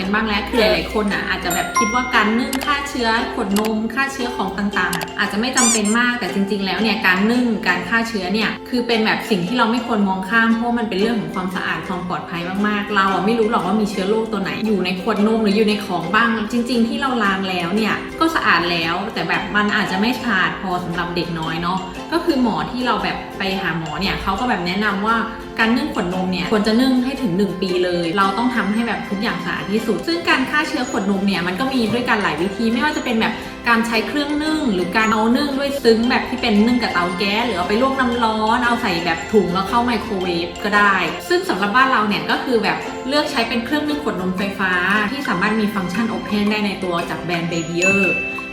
กันบ้างแล้วคือหลายๆคนอะอาจจะแบบคิดว่าการนึ่งฆ่าเชื้อขวดนมฆ่าเชื้อของต่างๆอะอาจจะไม่จำเป็นมากแต่จริง ๆ แล้วเนี่ยการนึ่งการฆ่าเชื้อเนี่ยคือเป็นแบบสิ่งที่เราไม่ควรมองข้ามเพราะมันเป็นเรื่องของความสะอาดความปลอดภัยมากๆ เราอะไม่รู้หรอกว่ามีเชื้อโรคตัวไหนอยู่ในขวดนมหรืออยู่ในของบ้าง จริง ๆ ที่เราล้างแล้วเนี่ยก็สะอาดแล้ว แต่แบบมันอาจจะไม่สะอาดพอสำหรับเด็กน้อยเนาะก็คือหมอที่เราแบบไปหาหมอเนี่ยเขาก็แบบแนะนำว่า การนึ่งขวดนมเนี่ยควรจะนึ่งให้ถึง 1 ปีเลย เราต้องทำให้แบบทุกอย่างสะอาดที่สุด ซึ่งการฆ่าเชื้อขวดนมเนี่ยมันก็มีด้วยกันหลายวิธีไม่ว่าจะเป็นแบบการใช้เครื่องนึ่ง หรือการเอานึ่งด้วยซึ้งแบบที่เป็นนึ่งกับเตาแก๊สหรือเอาไปลวกน้ำร้อนเอาใส่แบบถุงแล้วเข้าไมโครเวฟก็ได้ ซึ่งสำหรับบ้านเราเนี่ยก็คือแบบเลือกใช้เป็นเครื่องนึ่งขวดนมไฟฟ้า ที่สามารถมีฟังก์ชันอบแห้งได้ในตัวจากแบรนด์ Babier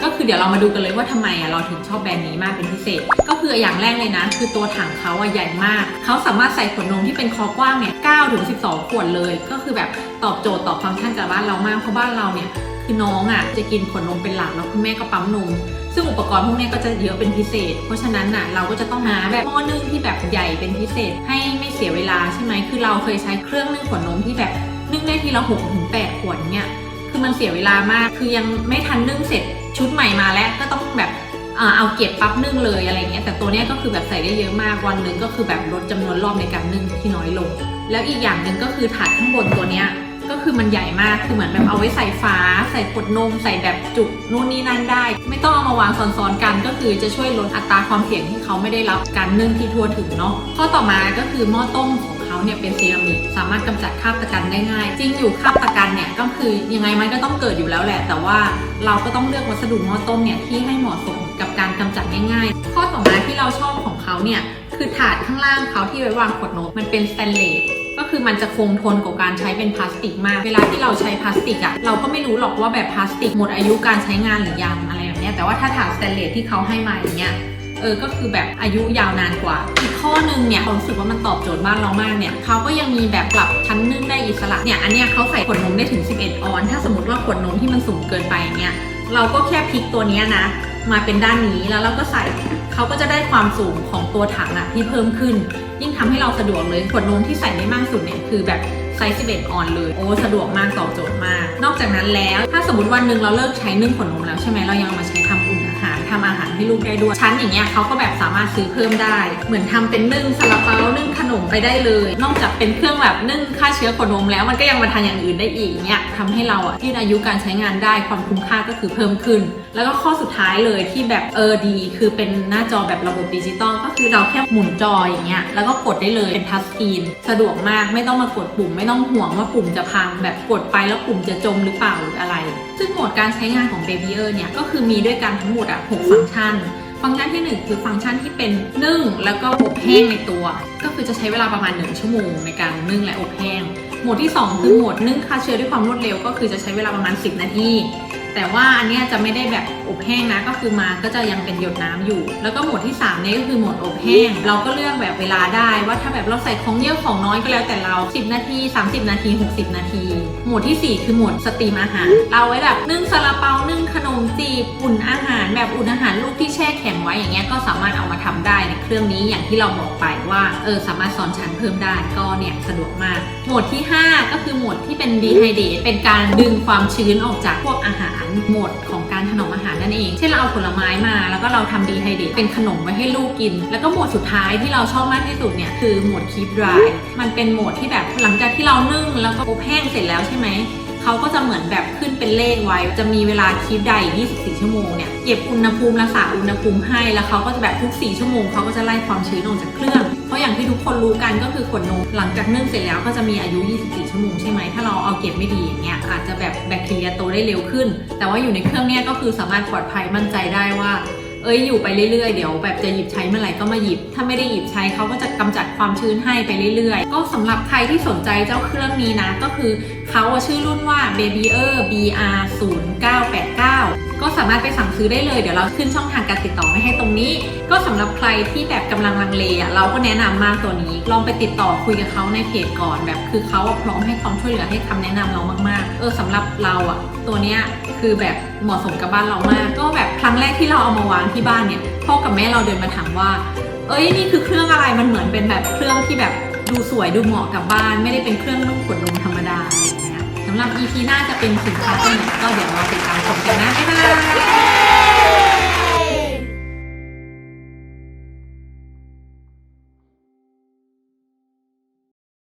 ก็คือเดี๋ยวเรามาดูกันเลยว่าทำไมอะเราถึงชอบแบรนด์นี้มากเป็นพิเศษ ก็คืออย่างแรกเลยนะ คือตัวถังเขาอะใหญ่มาก เขาสามารถใส่ขวดนมที่เป็นคอกว้างเนี่ย9ถึง12 ขวดเลย ก็คือแบบตอบโจทย์ตอบฟังก์ชันกับบ้านเรามากเพราะบ้านเราเนี่ยคือน้องอะจะกินขวดนมเป็นหลักแล้วคุณแม่ก็ปั๊มนมซึ่งอุปกรณ์พวกนี้ก็จะเยอะเป็นพิเศษ เพราะฉะนั้นน่ะเราก็จะต้องหาแบบหม้อนึ่งที่แบบใหญ่เป็นพิเศษให้ไม่เสียเวลาใช่ไหมคือเราเคยใช้เครื่องนึ่งขวดนมที่แบบนึ่งได้ทีละ6ถึง8ขวดเนี่ย คือมันเสียเวลามาก คือยังไม่ทันนึ่งเสร็จ ชุดใหม่มาแล้วก็ต้องแบบเอาเก็บปั๊บนึ่งเลยอะไรเงี้ยแต่ตัวเนี้ยก็คือแบบใส่ได้เยอะมากวันหนึ่งก็คือแบบลดจำนวนรอบในการนึ่งที่น้อยลง แล้วอีกอย่างหนึ่งก็คือถาดข้างบนตัวเนี้ยก็คือมันใหญ่มากคือเหมือนแบบเอาไว้ใส่ฟ้า ใส่ขวดนม ใส่แบบจุกนู่นนี่นั่นได้ ไม่ต้องเอามาวางซ้อนๆกัน ก็คือจะช่วยลดอัตราความเสี่ยงที่เขาไม่ได้รับการนึ่งที่ทั่วถึงเนาะข้อต่อมาก็คือหม้อต้มของ เขาเนี่ยเป็นเซรามิกสามารถกำจัดคราบตะกันได้ง่าย จริงอยู่คราบตะกันเนี่ยก็คือยังไงมันก็ต้องเกิดอยู่แล้วแหละ แต่ว่าเราก็ต้องเลือกวัสดุหม้อต้มเนี่ยที่ให้เหมาะสมกับการกำจัดง่ายๆ ข้อต่อมาที่เราชอบของเขาเนี่ยคือถาดข้างล่างเขาที่ไว้วางขวดนมมันเป็นสแตนเลสก็คือมันจะคงทนกว่าการใช้เป็นพลาสติกมาก เวลาที่เราใช้พลาสติกอะ่ะเราก็ไม่รู้หรอกว่าแบบพลาสติกหมดอายุการใช้งานหรือยังอะไรแบบนี้แต่ว่าถ้าถาดสแตนเลสที่เขาให้มาอย่างเงี้ย เออก็คือแบบอายุยาวนานกว่า อีกข้อหนึ่งเนี่ยเรารู้สึกว่ามันตอบโจทย์บ้านเรามากเนี่ยเขาก็ยังมีแบบปรับชั้นนึ่งได้อิสระเนี่ยอันเนี้ยเขาใส่ขวดนมได้ถึง 11 ออน ถ้าสมมติว่าขวดนมที่มันสูงเกินไปเนี่ยเราก็แค่พลิกตัวเนี้ยนะ มาเป็นด้านนี้แล้วเราก็ใส่เขาก็จะได้ความสูงของตัวถังอะที่เพิ่มขึ้น ยิ่งทำให้เราสะดวกเลยขวดนมที่ใส่ได้มากสุดเนี่ยคือแบบไซส์11ออนเลย โอ้สะดวกมากตอบโจทย์มาก นอกจากนั้นแล้ว ถ้าสมมติวันหนึ่งเราเลิกใช้นึ่งขวดนมแล้วใช่ไหมเรายังมาใช้ทำอุ่นอา หารทำอาหารให้ลูกได้ด้วยชั้นอย่างเงี้ยเขาก็แบบสามารถซื้อเพิ่มได้ เหมือนทำเป็นนึ่งซาลาเปานึ่งขนมไปได้เลย นอกจากเป็นเครื่องแบบนึ่งฆ่าเชื้อขนมแล้วมันก็ยังมาทานอย่างอื่นได้อีกเนี่ยทำให้เราอะยืดอายุการใช้งานได้ความคุ้มค่าก็คือเพิ่มขึ้น แล้วก็ข้อสุดท้ายเลยที่แบบเออดี คือเป็นหน้าจอแบบระบบดิจิตอลก็คือเราแค่หมุนจออย่างเงี้ยแล้วก็กดได้เลยเป็นทัชสกรีนสะดวกมากไม่ต้องมากดปุ่ม ไม่ต้องห่วงว่าปุ่มจะพังแบบกดไปแล้วปุ่มจะจมหรือเปล่าหรืออะไร ซึ่งโหมดการใช้งานของ b a b y เนี่ยก็คือมีด้วยกันทั้งหมดอะ6ฟังก์ชัน ฟังก์ชันที่ 1 คือฟังก์ชันที่เป็นนึ่งแล้วก็อบแห้งในตัว ก็คือจะใช้เวลาประมาณ 1 ชั่วโมงในการนึ่งและอบแห้ง โหมดที่ 2 คือโหมดนึ่งฆ่าเชื้อด้วยความรวดเร็วก็คือจะใช้เวลาประมาณ 10 นาที แต่ว่าอันนี้จะไม่ได้แบบอบแห้งนะ ก็คือมาก็จะยังเป็นหยดน้ำอยู่ แล้วก็โหมดที่3นี่ก็คือโหมดอบแห้ง เราก็เลือกแบบเวลาได้ว่าถ้าแบบเราใส่ของเยอะของน้อยก็แล้วแต่เรา 10 นาที 30 นาที 60 นาทีโหมดทีสี่ 4 คือโหมดสตรีมอาหาร เราไว้แบบนึ่งซาลาเปานึ่งขนมจีบอุ่นอาหาร แบบอุ่นอาหารลูกที่แช่แข็งไว้อย่างเงี้ยก็สามารถเอามาทำได้ในเครื่องนี้อย่างที่เราบอกไปว่าเออสามารถซ้อนชั้นเพิ่มได้ก็เนี่ยสะดวกมากโหมดที่ 5 ก็คือโหมดที่เป็น dehydrate เป็นการดึงความชื้นออกจากพวกอาหารหมดของการถนอมอาหารนั่นเอง เช่นเราเอาผลไม้มา แล้วก็เราทำ dehydrate เป็นขนมไว้ให้ลูกกิน แล้วก็โหมดสุดท้ายที่เราชอบมากที่สุดเนี่ยคือโหมด keep dry มันเป็นโหมดที่แบบหลังจากที่เรานึ่งแล้วก็อบแห้งเสร็จแล้วใช่ไหมเขาก็จะเหมือนแบบขึ้นเป็นเลขไว้ จะมีเวลาคีปได้24 ชั่วโมงเนี่ย เก็บอุณหภูมิรักษาอุณหภูมิให้ แล้วเขาก็จะแบบทุก 4 ชั่วโมงเขาก็จะไล่ความชื้นออกจากเครื่อง คนรู้กันก็คือขวดนมหลังจากนึ่งเสร็จแล้วก็จะมีอายุ 24 ชั่วโมงใช่ไหมถ้าเราเอาเก็บไม่ดีอย่างเงี้ยอาจจะแบบแบคทีเรียโตได้เร็วขึ้น แต่ว่าอยู่ในเครื่องเนี้ยก็คือสามารถปลอดภัยมั่นใจได้ว่าเอ้ยอยู่ไปเรื่อยๆ เดี๋ยวแบบจะหยิบใช้เมื่อไหร่ก็มาหยิบ ถ้าไม่ได้หยิบใช้เขาก็จะกำจัดความชื้นให้ไปเรื่อยๆ ก็สำหรับใครที่สนใจเจ้าเครื่องนี้นะ ก็คือเขาชื่อรุ่นว่า Babier BR 0989 ก็สามารถไปสั่งซื้อได้เลย เดี๋ยวเราขึ้นช่องทางการติดต่อไว้ให้ตรงนี้ ก็สำหรับใครที่แบบกำลังลังเลอะเราก็แนะนำมากตัวนี้ ลองไปติดต่อคุยกับเขาในเพจก่อน แบบคือเขาพร้อมให้ความช่วยเหลือให้คำแนะนำเรามากๆ เออสำหรับเราอะตัวเนี้ยคือแบบเหมาะสมกับบ้านเรามาก ก็แบบครั้งแรกที่เราเอามาวางที่บ้านเนี่ยพ่อกับแม่เราเดินมาถามว่า เอ้ยนี่คือเครื่องอะไรมันเหมือนเป็นแบบเครื่องที่แบบดูสวยดูเหมาะกับบ้าน ไม่ได้เป็นเครื่องนุ่งขวดนมธรรมดาอะไรอย่างเงี้ย สำหรับ EP หน้าจะเป็นสินค้าตัวไหนก็เดี๋ยวรอติดตามชมกันนะบ๊ายบาย